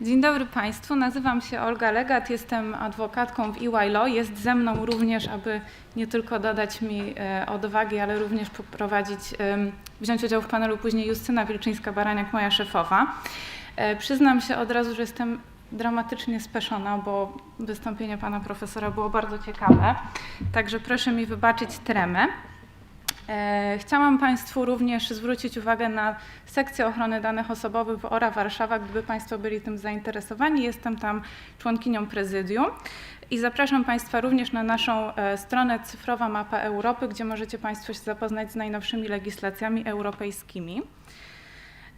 Dzień dobry Państwu, nazywam się Olga Legat, jestem adwokatką w EY Law. Jest ze mną również, aby nie tylko dodać mi e, odwagi, ale również poprowadzić, wziąć udział w panelu później Justyna Wilczyńska-Baraniak, moja szefowa. E, Przyznam się od razu, że jestem dramatycznie speszona, bo wystąpienie pana profesora było bardzo ciekawe, także proszę mi wybaczyć tremę. E, Chciałam Państwu również zwrócić uwagę na sekcję ochrony danych osobowych w ORA Warszawa, gdyby Państwo byli tym zainteresowani. Jestem tam członkinią prezydium i zapraszam Państwa również na naszą e, stronę Cyfrowa Mapa Europy, gdzie możecie Państwo się zapoznać z najnowszymi legislacjami europejskimi.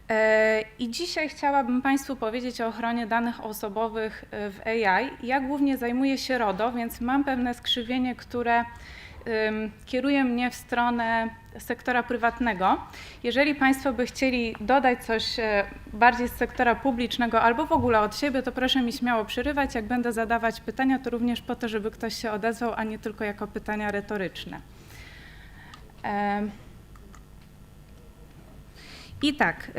E, I dzisiaj chciałabym Państwu powiedzieć o ochronie danych osobowych w AI. Ja głównie zajmuję się RODO, więc mam pewne skrzywienie, które kieruje mnie w stronę sektora prywatnego. Jeżeli Państwo by chcieli dodać coś e, bardziej z sektora publicznego albo w ogóle od siebie, to proszę mi śmiało przerywać. Jak będę zadawać pytania, to również po to, żeby ktoś się odezwał, a nie tylko jako pytania retoryczne. I tak,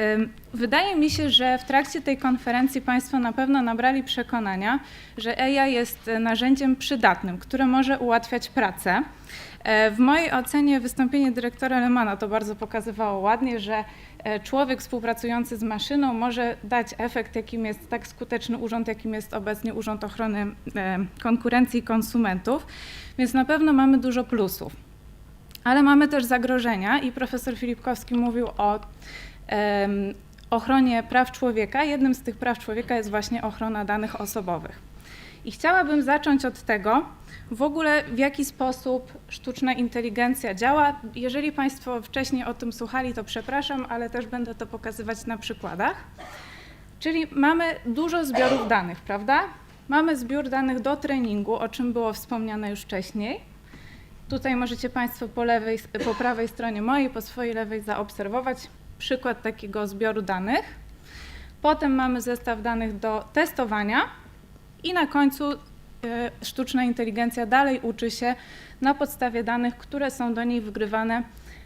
wydaje mi się, że w trakcie tej konferencji Państwo na pewno nabrali przekonania, że AI jest e, narzędziem przydatnym, które może ułatwiać pracę. E, W mojej ocenie wystąpienie dyrektora Lemana to bardzo pokazywało ładnie, że e, człowiek współpracujący z maszyną może dać efekt, jakim jest tak skuteczny urząd, jakim jest obecnie Urząd Ochrony Konkurencji i Konsumentów, więc na pewno mamy dużo plusów. Ale mamy też zagrożenia i profesor Filipkowski mówił o em, ochronie praw człowieka. Jednym z tych praw człowieka jest właśnie ochrona danych osobowych. I chciałabym zacząć od tego, w ogóle w jaki sposób sztuczna inteligencja działa. Jeżeli Państwo wcześniej o tym słuchali, to przepraszam, ale też będę to pokazywać na przykładach. Czyli mamy dużo zbiorów danych, prawda? Mamy zbiór danych do treningu, o czym było wspomniane już wcześniej. Tutaj możecie Państwo po, lewej, po prawej stronie mojej, po swojej lewej zaobserwować przykład takiego zbioru danych. Potem mamy zestaw danych do testowania i na końcu e, sztuczna inteligencja dalej uczy się na podstawie danych, które są do niej wgrywane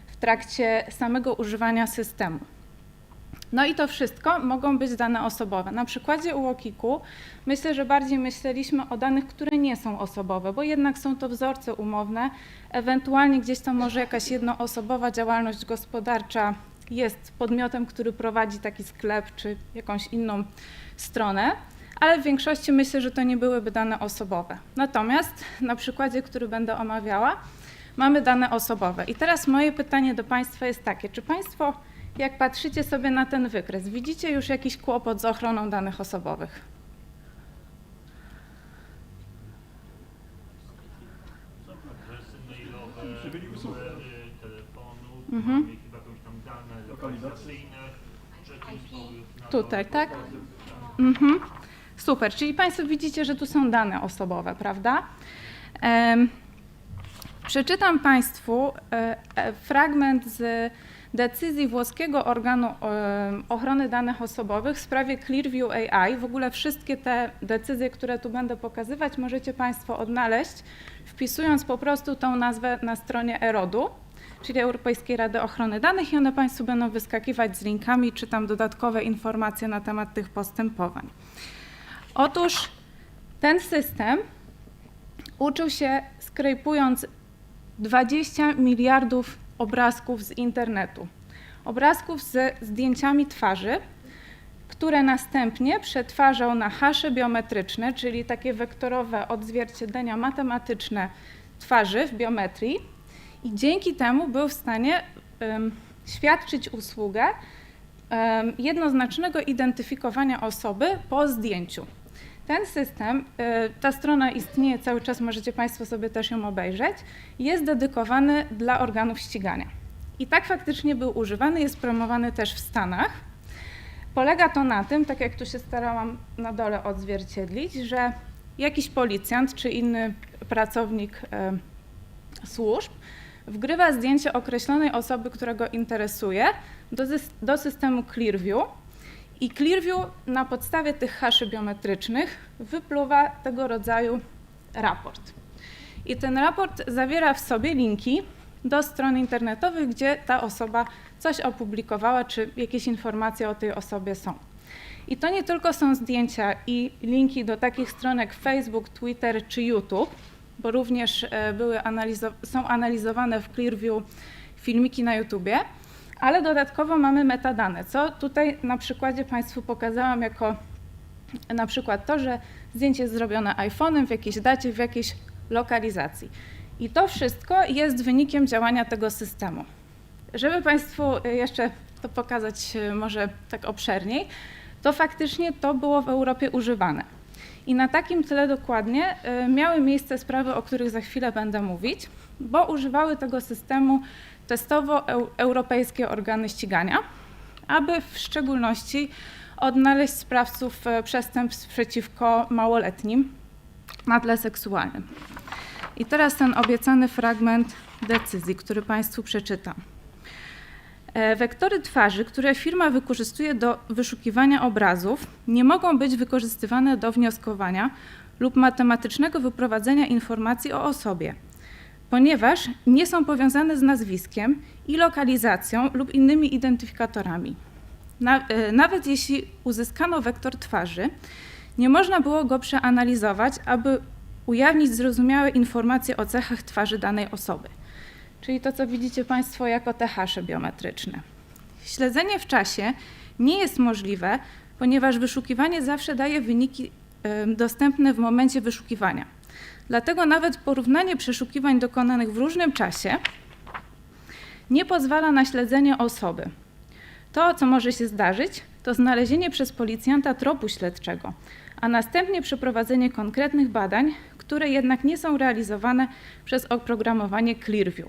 w trakcie samego używania systemu. No i to wszystko mogą być dane osobowe. Na przykładzie UOKiK-u myślę, że bardziej myśleliśmy o danych, które nie są osobowe, bo jednak są to wzorce umowne, ewentualnie gdzieś tam może jakaś jednoosobowa działalność gospodarcza jest podmiotem, który prowadzi taki sklep czy jakąś inną stronę, ale w większości myślę, że to nie byłyby dane osobowe. Natomiast na przykładzie, który będę omawiała, mamy dane osobowe. I teraz moje pytanie do Państwa jest takie, czy Państwo, jak patrzycie sobie na ten wykres, widzicie już jakiś kłopot z ochroną danych osobowych? Mhm. Tutaj, tak? Mhm. Super, czyli Państwo widzicie, że tu są dane osobowe, prawda? Przeczytam Państwu e, e, fragment z decyzji włoskiego organu ochrony danych osobowych w sprawie Clearview AI. W ogóle wszystkie te decyzje, które tu będę pokazywać, możecie Państwo odnaleźć, wpisując po prostu tą nazwę na stronie ERODU czyli Europejskiej Rady Ochrony Danych i one Państwu będą wyskakiwać z linkami, czy tam dodatkowe informacje na temat tych postępowań. Otóż ten system uczył się skrejpując 20 miliardów obrazków z internetu. Obrazków ze zdjęciami twarzy, które następnie przetwarzał na hasze biometryczne, czyli takie wektorowe odzwierciedlenia matematyczne twarzy w biometrii i dzięki temu był w stanie em, świadczyć usługę em, jednoznacznego identyfikowania osoby po zdjęciu. Ten system, e, ta strona istnieje cały czas, możecie Państwo sobie też ją obejrzeć, jest dedykowany dla organów ścigania. I tak faktycznie był używany, jest promowany też w Stanach. Polega to na tym, tak jak tu się starałam na dole odzwierciedlić, że jakiś policjant czy inny pracownik e, służb wgrywa zdjęcie określonej osoby, która go interesuje, do, do systemu Clearview i Clearview na podstawie tych haszy biometrycznych wypluwa tego rodzaju raport. I ten raport zawiera w sobie linki do stron internetowych, gdzie ta osoba coś opublikowała, czy jakieś informacje o tej osobie są. I to nie tylko są zdjęcia i linki do takich stron jak Facebook, Twitter czy YouTube, bo również e, były analizo- są analizowane w Clearview filmiki na YouTubie, ale dodatkowo mamy metadane, co tutaj na przykładzie Państwu pokazałam jako na przykład to, że zdjęcie jest zrobione iPhone'em w jakiejś dacie, w jakiejś lokalizacji. I to wszystko jest wynikiem działania tego systemu. Żeby Państwu y, jeszcze to pokazać y, może tak obszerniej, to faktycznie to było w Europie używane. I na takim tle dokładnie y, miały miejsce sprawy, o których za chwilę będę mówić, bo używały tego systemu testowo eu- europejskie organy ścigania, aby w szczególności odnaleźć sprawców e, przestępstw przeciwko małoletnim na tle seksualnym. I teraz ten obiecany fragment decyzji, który Państwu przeczytam. E, Wektory twarzy, które firma wykorzystuje do wyszukiwania obrazów, nie mogą być wykorzystywane do wnioskowania lub matematycznego wyprowadzenia informacji o osobie, ponieważ nie są powiązane z nazwiskiem i lokalizacją lub innymi identyfikatorami. E, nawet jeśli uzyskano wektor twarzy, nie można było go przeanalizować, aby ujawnić zrozumiałe informacje o cechach twarzy danej osoby. Czyli to, co widzicie Państwo jako te hasze biometryczne. Śledzenie w czasie nie jest możliwe, ponieważ wyszukiwanie zawsze daje wyniki e, dostępne w momencie wyszukiwania. Dlatego nawet porównanie przeszukiwań dokonanych w różnym czasie nie pozwala na śledzenie osoby. To, co może się zdarzyć, to znalezienie przez policjanta tropu śledczego, a następnie przeprowadzenie konkretnych badań, które jednak nie są realizowane przez oprogramowanie Clearview.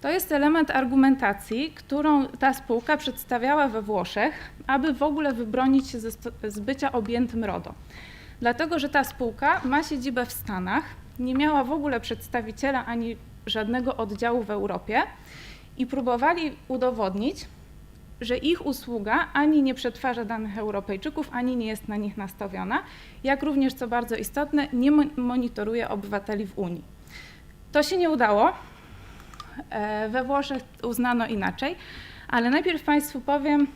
To jest element argumentacji, którą ta spółka przedstawiała we Włoszech, aby w ogóle wybronić się ze sto- z bycia objętym RODO. Dlatego, że ta spółka ma siedzibę w Stanach, nie miała w ogóle przedstawiciela ani żadnego oddziału w Europie i próbowali udowodnić, że ich usługa ani nie przetwarza danych Europejczyków, ani nie jest na nich nastawiona, jak również, co bardzo istotne, nie mo- monitoruje obywateli w Unii. To się nie udało. E, We Włoszech uznano inaczej, ale najpierw Państwu powiem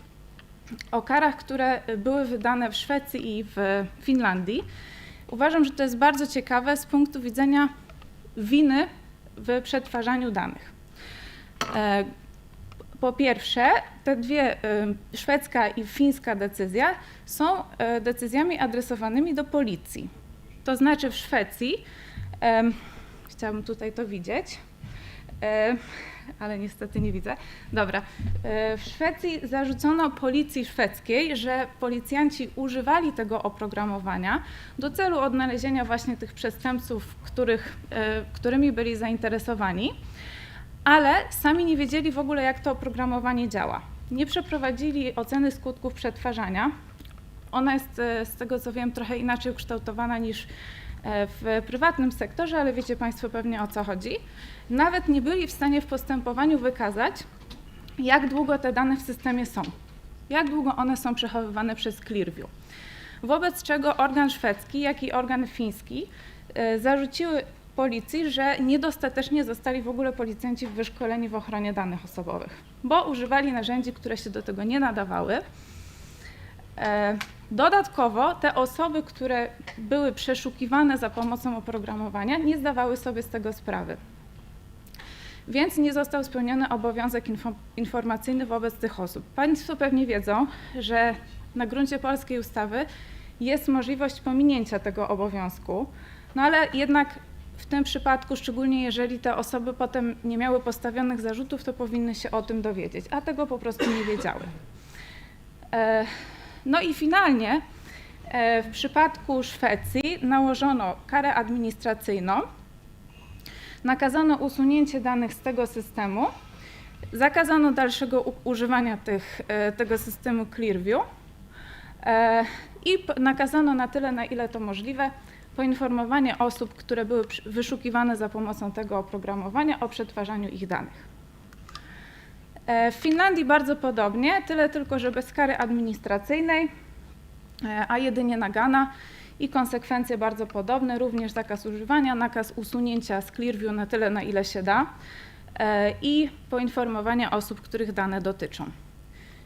o karach, które były wydane w Szwecji i w Finlandii. Uważam, że to jest bardzo ciekawe z punktu widzenia winy w przetwarzaniu danych. E, po pierwsze, te dwie, y, szwedzka i fińska decyzja, są y, decyzjami adresowanymi do policji. To znaczy w Szwecji, chciałabym tutaj to widzieć, e, ale niestety nie widzę. Dobra. E, W Szwecji zarzucono policji szwedzkiej, że policjanci używali tego oprogramowania do celu odnalezienia właśnie tych przestępców, których, e, którymi byli zainteresowani ale sami nie wiedzieli w ogóle, jak to oprogramowanie działa. Nie przeprowadzili oceny skutków przetwarzania. Ona jest, e, z tego co wiem, trochę inaczej ukształtowana niż w prywatnym sektorze, ale wiecie Państwo pewnie o co chodzi. Nawet nie byli w stanie w postępowaniu wykazać, jak długo te dane w systemie są, jak długo one są przechowywane przez Clearview. Wobec czego organ szwedzki, jak i organ fiński e, zarzuciły policji, że niedostatecznie zostali w ogóle policjanci wyszkoleni w ochronie danych osobowych, bo używali narzędzi, które się do tego nie nadawały. E, Dodatkowo te osoby, które były przeszukiwane za pomocą oprogramowania, nie zdawały sobie z tego sprawy. Więc nie został spełniony obowiązek info- informacyjny wobec tych osób. Państwo pewnie wiedzą, że na gruncie polskiej ustawy jest możliwość pominięcia tego obowiązku, no ale jednak w tym przypadku, szczególnie jeżeli te osoby potem nie miały postawionych zarzutów, to powinny się o tym dowiedzieć, a tego po prostu nie wiedziały. No i finalnie e, w przypadku Szwecji nałożono karę administracyjną, nakazano usunięcie danych z tego systemu, zakazano dalszego używania tych, e, tego systemu Clearview. E, i nakazano na tyle, na ile to możliwe, poinformowanie osób, które były wyszukiwane za pomocą tego oprogramowania o przetwarzaniu ich danych. E, W Finlandii bardzo podobnie, tyle tylko, że bez kary administracyjnej, e, a jedynie nagana i konsekwencje bardzo podobne, również zakaz używania, nakaz usunięcia z Clearview na tyle, na ile się da e, i poinformowanie osób, których dane dotyczą.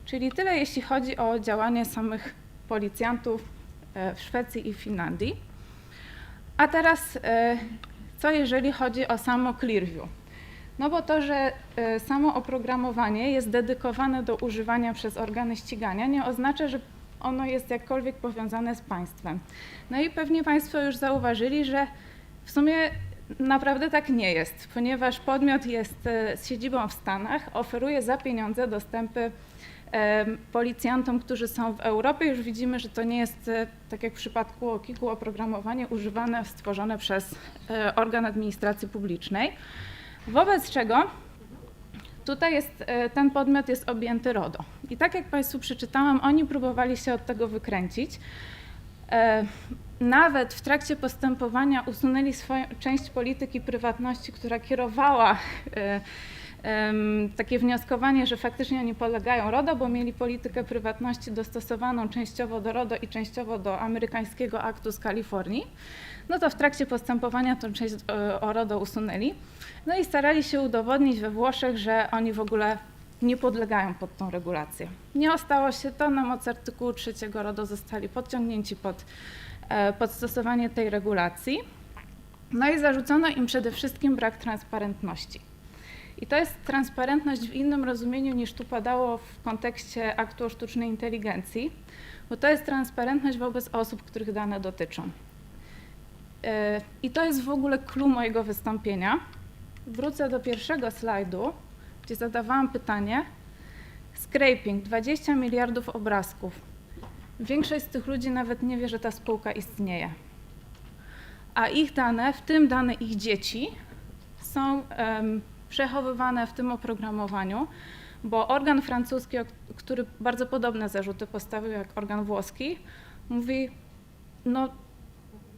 Czyli tyle, jeśli chodzi o działanie samych policjantów w Szwecji i Finlandii. A teraz, co jeżeli chodzi o samo Clearview? No bo to, że e, samo oprogramowanie jest dedykowane do używania przez organy ścigania, nie oznacza, że ono jest jakkolwiek powiązane z państwem. No i pewnie Państwo już zauważyli, że w sumie naprawdę tak nie jest, ponieważ podmiot jest e, z siedzibą w Stanach, oferuje za pieniądze dostępy em, policjantom, którzy są w Europie. Już widzimy, że to nie jest, e, tak jak w przypadku OKiK-u, oprogramowanie używane, stworzone przez e, organ administracji publicznej. Wobec czego tutaj jest, e, ten podmiot jest objęty RODO. I tak jak Państwu przeczytałam, oni próbowali się od tego wykręcić. E, Nawet w trakcie postępowania usunęli swoją część polityki prywatności, która kierowała e, takie wnioskowanie, że faktycznie oni podlegają RODO, bo mieli politykę prywatności dostosowaną częściowo do RODO i częściowo do amerykańskiego aktu z Kalifornii. No to w trakcie postępowania tą część e, o RODO usunęli. No i starali się udowodnić we Włoszech, że oni w ogóle nie podlegają pod tą regulację. Nie ostało się to, na mocy artykułu 3 RODO zostali podciągnięci pod, e, pod stosowanie tej regulacji. No i zarzucono im przede wszystkim brak transparentności. I to jest transparentność w innym rozumieniu niż tu padało w kontekście aktu o sztucznej inteligencji, bo to jest transparentność wobec osób, których dane dotyczą. E, I to jest w ogóle clue mojego wystąpienia. Wrócę do pierwszego slajdu, gdzie zadawałam pytanie. Scraping, 20 miliardów obrazków. Większość z tych ludzi nawet nie wie, że ta spółka istnieje. A ich dane, w tym dane ich dzieci, są em, przechowywane w tym oprogramowaniu, bo organ francuski, który bardzo podobne zarzuty postawił jak organ włoski, mówi, no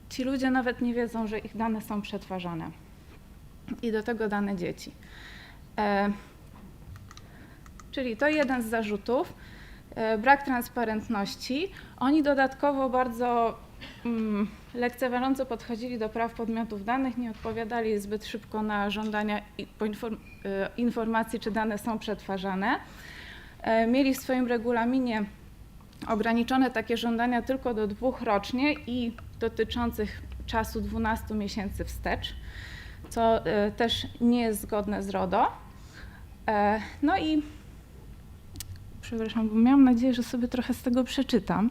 ci ludzie nawet nie wiedzą, że ich dane są przetwarzane. I do tego dane dzieci. E, czyli to jeden z zarzutów. E, brak transparentności. Oni dodatkowo bardzo lekceważąco podchodzili do praw podmiotów danych, nie odpowiadali zbyt szybko na żądania e, informacji, czy dane są przetwarzane. E, mieli w swoim regulaminie ograniczone takie żądania tylko do dwóch rocznie i dotyczących czasu 12 miesięcy wstecz, co e, też nie jest zgodne z RODO. No i przepraszam, bo miałam nadzieję, że sobie trochę z tego przeczytam.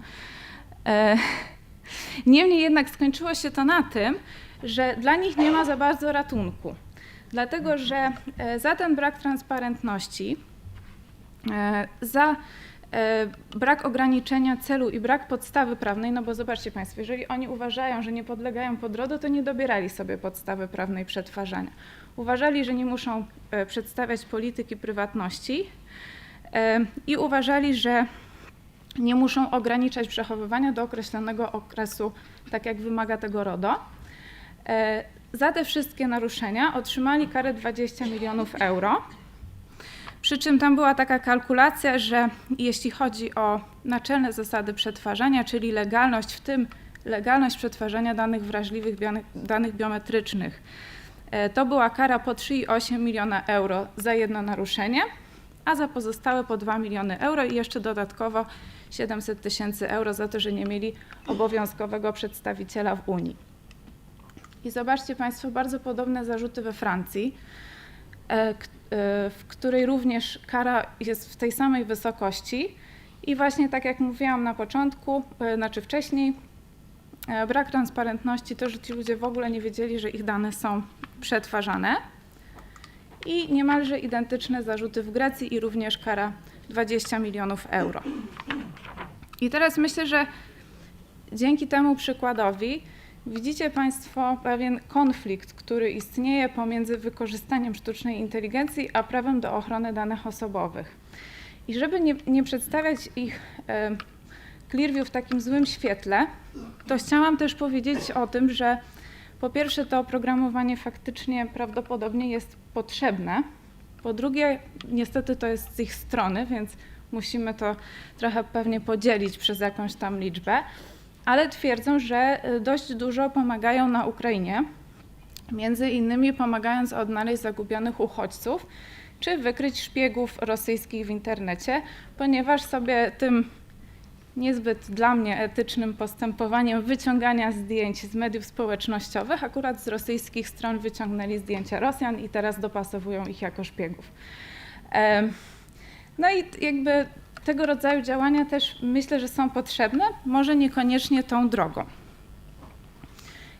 Niemniej jednak skończyło się to na tym, że dla nich nie ma za bardzo ratunku, dlatego że e, za ten brak transparentności, e, za e, brak ograniczenia celu i brak podstawy prawnej, no bo zobaczcie Państwo, jeżeli oni uważają, że nie podlegają pod RODO, to nie dobierali sobie podstawy prawnej przetwarzania. Uważali, że nie muszą przedstawiać polityki prywatności i uważali, że nie muszą ograniczać przechowywania do określonego okresu, tak jak wymaga tego RODO. E, Za te wszystkie naruszenia otrzymali karę 20 milionów euro. Przy czym tam była taka kalkulacja, że jeśli chodzi o naczelne zasady przetwarzania, czyli legalność, w tym legalność przetwarzania danych wrażliwych, danych biometrycznych, e, to była kara po 3,8 miliona euro za jedno naruszenie, a za pozostałe po 2 miliony euro i jeszcze dodatkowo 700 tysięcy euro za to, że nie mieli obowiązkowego przedstawiciela w Unii. I zobaczcie Państwo bardzo podobne zarzuty we Francji, e, e, w której również kara jest w tej samej wysokości. I właśnie tak jak mówiłam na początku, e, znaczy wcześniej, brak transparentności, to, że ci ludzie w ogóle nie wiedzieli, że ich dane są przetwarzane. I niemalże identyczne zarzuty w Grecji i również kara 20 milionów euro. I teraz myślę, że dzięki temu przykładowi widzicie Państwo pewien konflikt, który istnieje pomiędzy wykorzystaniem sztucznej inteligencji a prawem do ochrony danych osobowych. I żeby nie, nie przedstawiać ich e, Clearview w takim złym świetle, to chciałam też powiedzieć o tym, że po pierwsze to oprogramowanie faktycznie prawdopodobnie jest potrzebne. Po drugie, niestety to jest z ich strony, więc musimy to trochę pewnie podzielić przez jakąś tam liczbę, ale twierdzą, że y, dość dużo pomagają na Ukrainie, między innymi pomagając odnaleźć zagubionych uchodźców czy wykryć szpiegów rosyjskich w internecie, ponieważ sobie tym niezbyt dla mnie etycznym postępowaniem wyciągania zdjęć z mediów społecznościowych, akurat z rosyjskich stron wyciągnęli zdjęcia Rosjan i teraz dopasowują ich jako szpiegów. No i jakby tego rodzaju działania też myślę, że są potrzebne, może niekoniecznie tą drogą.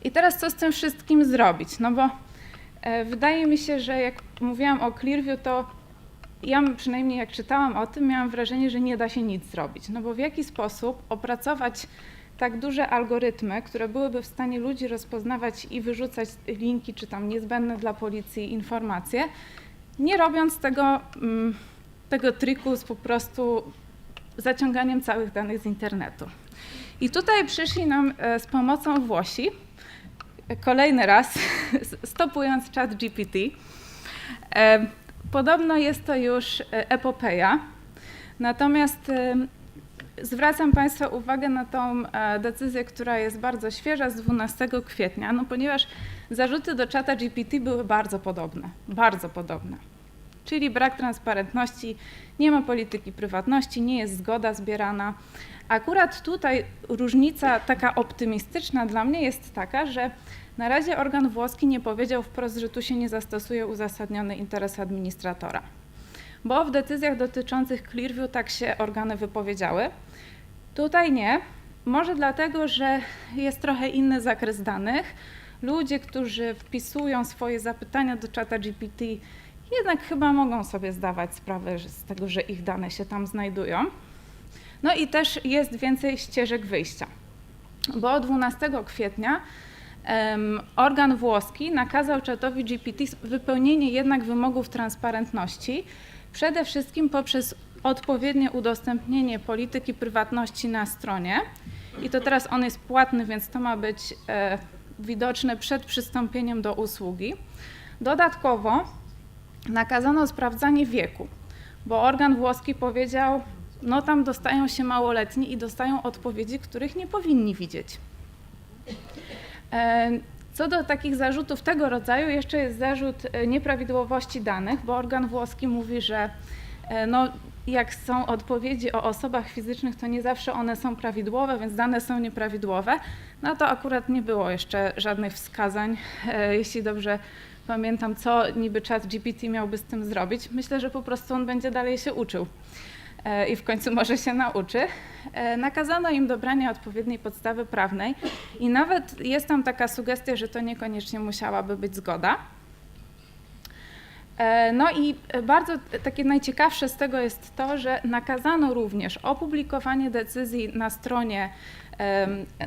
I teraz co z tym wszystkim zrobić? No bo e, wydaje mi się, że jak mówiłam o Clearview, to ja przynajmniej jak czytałam o tym, miałam wrażenie, że nie da się nic zrobić. No bo w jaki sposób opracować tak duże algorytmy, które byłyby w stanie ludzi rozpoznawać i wyrzucać linki, czy tam niezbędne dla policji informacje, nie robiąc tego, mm, tego triku z po prostu zaciąganiem całych danych z internetu. I tutaj przyszli nam e, z pomocą Włosi, kolejny raz, stopując chat GPT. E, Podobno jest to już e, epopeja, natomiast zwracam Państwa uwagę na tą decyzję, która jest bardzo świeża z 12 kwietnia, no ponieważ zarzuty do czata GPT były bardzo podobne, bardzo podobne. Czyli brak transparentności, nie ma polityki prywatności, nie jest zgoda zbierana. Akurat tutaj różnica taka optymistyczna dla mnie jest taka, że na razie organ włoski nie powiedział wprost, że tu się nie zastosuje uzasadniony interes administratora. Bo w decyzjach dotyczących Clearview tak się organy wypowiedziały. Tutaj nie. Może dlatego, że jest trochę inny zakres danych. Ludzie, którzy wpisują swoje zapytania do czata GPT, jednak chyba mogą sobie zdawać sprawę z tego, że ich dane się tam znajdują. No i też jest więcej ścieżek wyjścia, bo 12 kwietnia em, organ włoski nakazał czatowi GPT wypełnienie jednak wymogów transparentności, przede wszystkim poprzez odpowiednie udostępnienie polityki prywatności na stronie. I to teraz on jest płatny, więc to ma być e, widoczne przed przystąpieniem do usługi. Dodatkowo nakazano sprawdzanie wieku, bo organ włoski powiedział, no tam dostają się małoletni i dostają odpowiedzi, których nie powinni widzieć. E, Co do takich zarzutów tego rodzaju, jeszcze jest zarzut e, nieprawidłowości danych, bo organ włoski mówi, że e, no, jak są odpowiedzi o osobach fizycznych, to nie zawsze one są prawidłowe, więc dane są nieprawidłowe. No to akurat nie było jeszcze żadnych wskazań, jeśli dobrze pamiętam, co niby czat GPT miałby z tym zrobić. Myślę, że po prostu on będzie dalej się uczył e, i w końcu może się nauczy. E, Nakazano im dobranie odpowiedniej podstawy prawnej i nawet jest tam taka sugestia, że to niekoniecznie musiałaby być zgoda. E, No i bardzo takie najciekawsze z tego jest to, że nakazano również opublikowanie decyzji na stronie,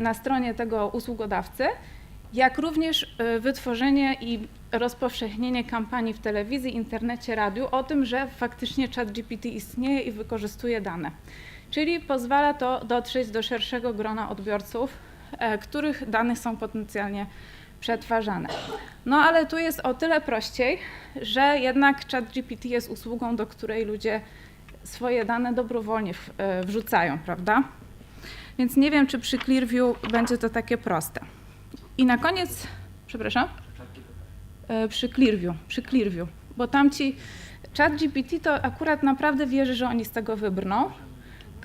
na stronie tego usługodawcy, jak również wytworzenie i rozpowszechnienie kampanii w telewizji, internecie, radiu o tym, że faktycznie ChatGPT istnieje i wykorzystuje dane. Czyli pozwala to dotrzeć do szerszego grona odbiorców, e, których dane są potencjalnie przetwarzane. No ale tu jest o tyle prościej, że jednak ChatGPT jest usługą, do której ludzie swoje dane dobrowolnie e, wrzucają, prawda? Więc nie wiem, czy przy Clearview będzie to takie proste. I na koniec, przepraszam, przy Clearview, przy Clearview, bo tam ci ChatGPT to akurat naprawdę wierzy, że oni z tego wybrną.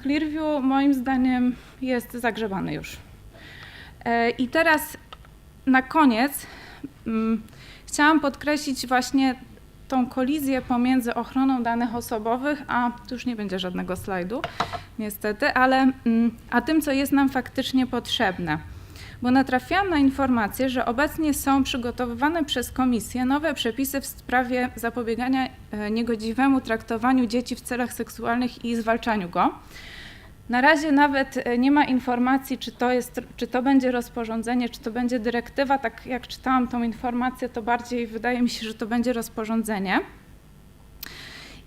Clearview moim zdaniem jest zagrzebany już. E, I teraz na koniec mm, chciałam podkreślić właśnie tą kolizję pomiędzy ochroną danych osobowych, a tu już nie będzie żadnego slajdu, niestety, ale mm, a tym, co jest nam faktycznie potrzebne. Bo natrafiłam na informację, że obecnie są przygotowywane przez Komisję nowe przepisy w sprawie zapobiegania e, niegodziwemu traktowaniu dzieci w celach seksualnych i zwalczaniu go. Na razie nawet e, nie ma informacji, czy to, jest, czy to będzie rozporządzenie, czy to będzie dyrektywa. Tak jak czytałam tą informację, to bardziej wydaje mi się, że to będzie rozporządzenie.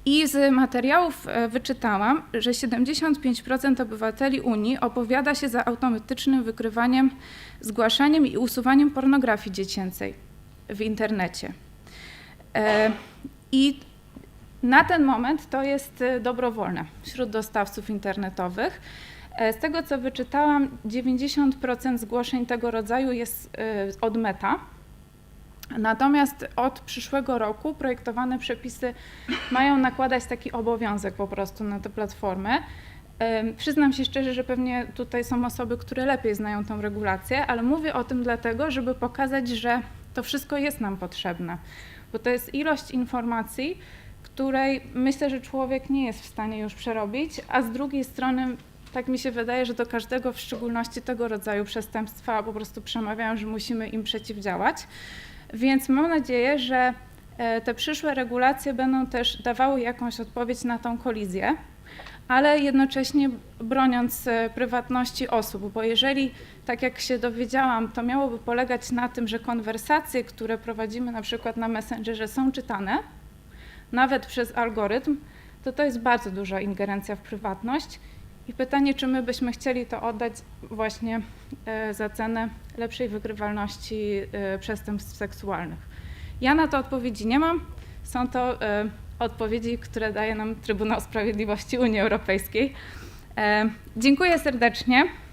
I z materiałów e, wyczytałam, że 75% obywateli Unii opowiada się za automatycznym wykrywaniem, zgłaszaniem i usuwaniem pornografii dziecięcej w internecie. E, I na ten moment to jest e, dobrowolne wśród dostawców internetowych. Z tego co wyczytałam, 90% zgłoszeń tego rodzaju jest od Meta. Natomiast od przyszłego roku projektowane przepisy mają nakładać taki obowiązek po prostu na te platformy. Przyznam się szczerze, że pewnie tutaj są osoby, które lepiej znają tą regulację, ale mówię o tym dlatego, żeby pokazać, że to wszystko jest nam potrzebne, bo to jest ilość informacji, której myślę, że człowiek nie jest w stanie już przerobić, a z drugiej strony tak mi się wydaje, że do każdego, w szczególności tego rodzaju przestępstwa, po prostu przemawiają, że musimy im przeciwdziałać. Więc mam nadzieję, że e, te przyszłe regulacje będą też dawały jakąś odpowiedź na tą kolizję, ale jednocześnie broniąc e, prywatności osób, bo jeżeli, tak jak się dowiedziałam, to miałoby polegać na tym, że konwersacje, które prowadzimy na przykład na Messengerze są czytane, nawet przez algorytm, to to jest bardzo duża ingerencja w prywatność. I pytanie, czy my byśmy chcieli to oddać właśnie e, za cenę lepszej wygrywalności e, przestępstw seksualnych. Ja na to odpowiedzi nie mam. Są to e, odpowiedzi, które daje nam Trybunał Sprawiedliwości Unii Europejskiej. Dziękuję serdecznie.